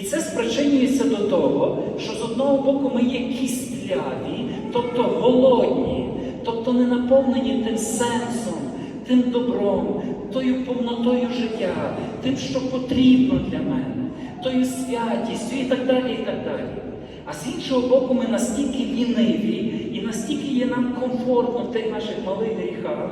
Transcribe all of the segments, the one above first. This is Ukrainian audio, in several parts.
І це спричинюється до того, що з одного боку ми є кістляві, тобто голодні, тобто не наповнені тим сенсом, тим добром, тою повнотою життя, тим, що потрібно для мене, тою святістю і так далі. і так далі. А з іншого боку, ми настільки ліниві і настільки є нам комфортно в тих наших малих гріхах,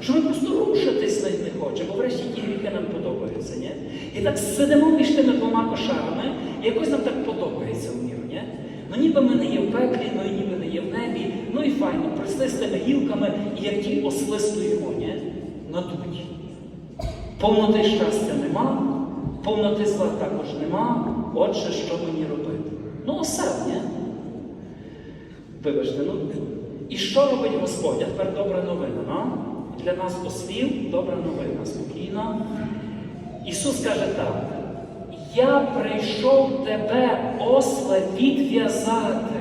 що ми просто рушитись них не хочемо, бо врешті ті гріхи нам подобаються. Ні? І так сидимо між тими двома кошарами, і якось нам так подобається в міру. Ні? Ну ніби ми не є в пеклі, ну і ніби не є в небі, ну і файно, прийшли з тими гілками, і як ті осли стоїмо, ні? надуть. Повноти щастя нема, повноти зла також нема. Отже, що мені робити? Ну, осел, ні? Вибачте, ну. І що робить Господь? А тепер добра новина. Ну? Для нас ослів добра новина. Спокійно. Ісус каже так: Я прийшов тебе, осле, відв'язати.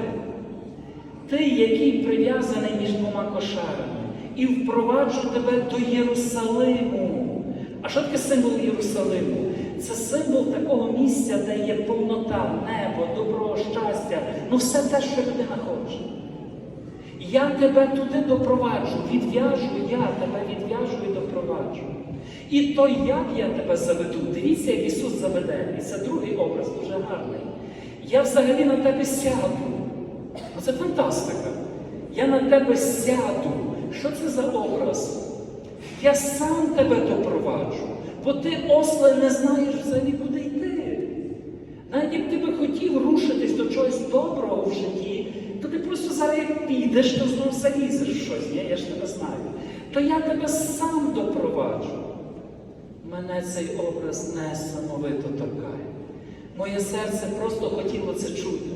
Ти, який прив'язаний між двома кошарами, і впроваджу тебе до Єрусалиму. А що таке символ Єрусалиму? Це символ такого місця, де є повнота, небо, добро, щастя, ну все те, що людина хоче. Я тебе туди допроваджу, відв'яжу, я тебе відв'яжу і допроваджу. І то, як я тебе заведу, дивіться, як Ісус заведе. І це другий образ, дуже гарний. Я взагалі на тебе сяду. Ну, Це фантастика. Я на тебе сяду. Що це за образ? Я сам тебе допроваджу, бо ти, осле, не знаєш взагалі, куди йти. Навіть як ти би хотів рушитись до чогось доброго в житті, то ти просто зараз як підеш, то знову залізеш щось, ні? я ж тебе знаю. То я тебе сам допроваджу. Мене цей образ несамовито торкає. Моє серце просто хотіло це чути.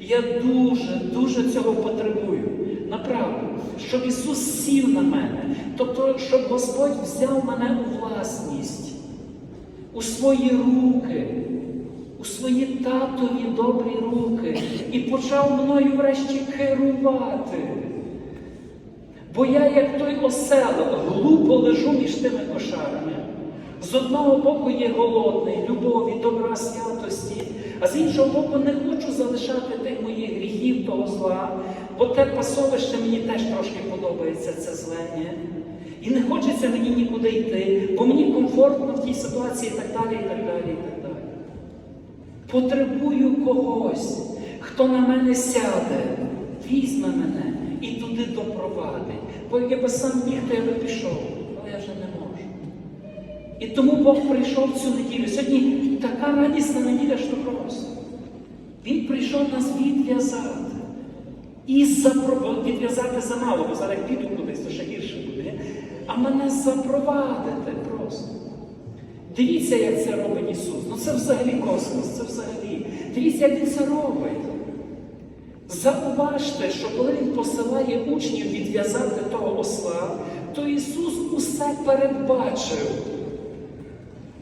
Я дуже, дуже цього потребую. Направду, щоб Ісус сів на мене, тобто, щоб Господь взяв мене у власність, у свої руки, у свої татові добрі руки і почав мною врешті керувати. Бо я, як той осел, глупо лежу між тими кошарами. З одного боку є голодний, любові, добра святості, а з іншого боку, не хочу залишати тих моїх гріхів, того зла, бо те пасовище мені теж трошки подобається, це зле. ні? І не хочеться мені нікуди йти, бо мені комфортно в тій ситуації і так далі, і так далі, і так далі. Потребую когось, хто на мене сяде, візьме мене і туди допровадить. Бо як я би сам біг, то я би пішов, але я вже не можу. І тому Бог прийшов цю неділю. Сьогодні така радісна неділя, що просто. Він прийшов нас відв'язати. І запро- відв'язати замало, бо зараз піду кудись, то ще гірше буде. А мене запровадити просто. Дивіться, як це робить Ісус. Ну це взагалі космос, це взагалі. Дивіться, як Він це робить. Зауважте, що коли Він посилає учнів відв'язати того осла, то Ісус усе передбачив.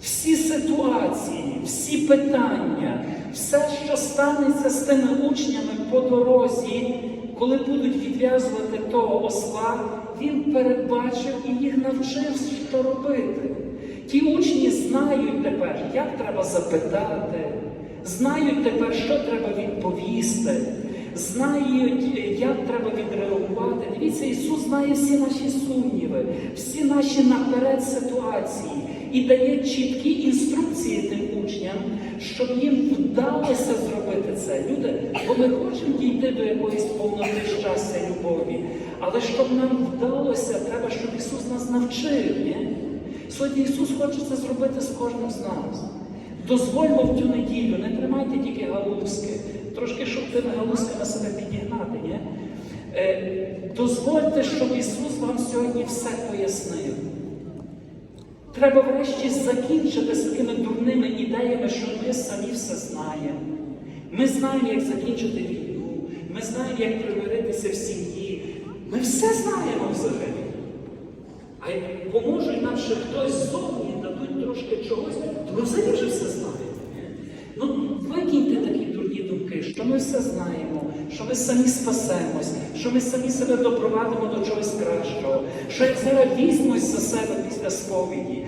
Всі ситуації, всі питання, все, що станеться з тими учнями по дорозі, коли будуть відв'язувати того осла, він передбачив і їх навчив, що робити. Ті учні знають тепер, як треба запитати, знають тепер, що треба відповісти, знають, як треба відреагувати. Дивіться, Ісус знає всі наші сумніви, всі наші наперед ситуації і дає чіткі інструкції тим учням, щоб їм вдалося зробити це. Люди, бо ми хочемо дійти до якоїсь повноти щастя, любові. Але щоб нам вдалося, треба, щоб Ісус нас навчив. Ні? Сьогодні Ісус хоче це зробити з кожним з нас. Дозвольмо в цю неділю, не тримайте тільки галузки, трошки, щоб тими галузками себе підігнати. Ні? Е, дозвольте, щоб Ісус вам сьогодні все пояснив. Треба врешті закінчити з такими дурними ідеями, що ми самі все знаємо. Ми знаємо, як закінчити війну, ми знаємо, як примиритися в сім'ї. Ми все знаємо взагалі. А як поможуть нам ще хтось ззовні, дадуть трошки чогось, то ми взагалі вже все знаємо. Ну, викиньте такі дурні думки, що ми все знаємо, що ми самі спасемось, що ми самі себе допровадимо до чогось кращого, що як зараз візьмусь за себе після сповіді,